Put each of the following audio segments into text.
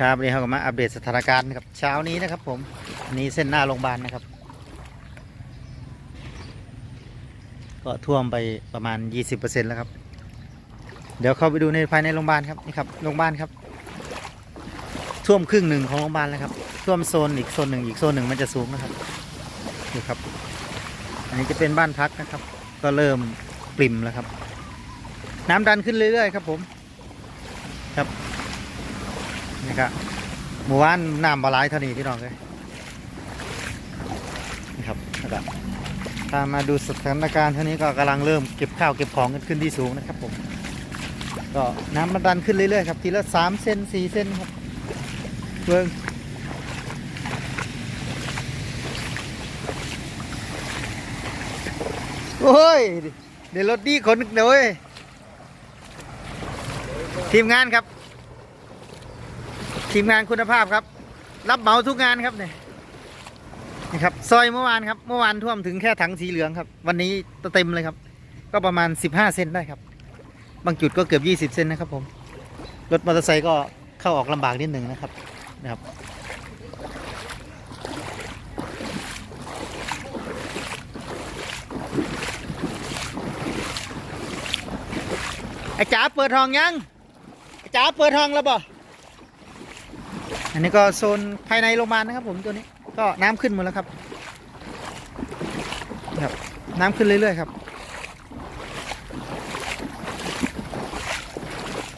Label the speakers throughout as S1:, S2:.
S1: ครับวันนี้เราก็มาอัปเดตสถานการณ์นะครับเช้านี้นะครับ ผมนนี้เส้นหน้าโรงพยาบาลนะครับ ก็ท่วมไปประมาณ 20%แล้วครับ เดี๋ยวเข้าไปดูในภายในโรงพยาบาลครับนี่ครับโรงพยาบาลครับ ท่วมครึ่งหนึ่งของโรงพยาบาลแล้วครับ ท่วมโซนอีกโซนหนึ่งอีกโซนหนึ่งมันจะสูงนะครับดูครับ อันนี้จะเป็นบ้านพักนะครับ ก็เริ่มปริ่มแล้วครับ น้ำดันขึ้นเรื่อยๆครับ ผมครับ นี่ครับหมู่บ้านน้ำบาลายเท่านี้พี่น้องเลยนี่ครับแล้วก็ถ้ามาดูสถานการณ์เท่านี้ก็กำลังเริ่มเก็บข้าวเก็บของกันขึ้นที่สูงนะครับผมก็น้ำมันดันขึ้นเรื่อยๆครับทีละสามเซนสี่เซนครับเบิ่งโอ้ยเดี๋ยวรถดีขนเดี๋ยวเว้ยทีมงานครับ ทีมงานคุณภาพครับ รับเหมาทุกงานครับเนี่ยนี่ครับซอยเมื่อวานครับเมื่อวานท่วมถึงแค่ถังสีเหลืองครับ วันนี้เต็มเลยครับ ก็ประมาณ 15 เซนได้ครับ บางจุดก็เกือบ 20 เซนนะครับผมรถมอเตอร์ไซค์ก็เข้าออกลำบากนิดหนึ่งนะครับนะครับไอ้จ๋าเปิดห้องยังไอ้จ๋าเปิดห้องแล้วบ่ อันนี้ก็โซนภายในโรงพยาบาลนะครับผมตัวนี้ก็น้ำขึ้นหมดแล้วครับครับ น้ำขึ้นเรื่อยๆครับ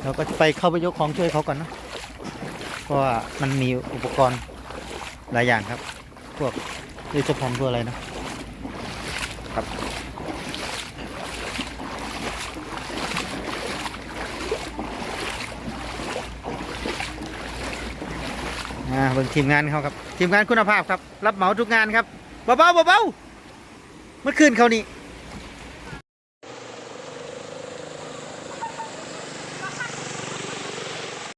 S1: เราก็จะไปเข้าไปยกของช่วยเขาก่อนนะเพราะว่ามันมีอุปกรณ์หลายอย่างครับ พวกเรือจพองตัวอะไรนะครับ อ่าเบิ่งทีมงานเขาครับ ทีมงานคุณภาพครับ รับเหมาทุกงานครับเบาๆเบาๆเมื่อคืนเขานี่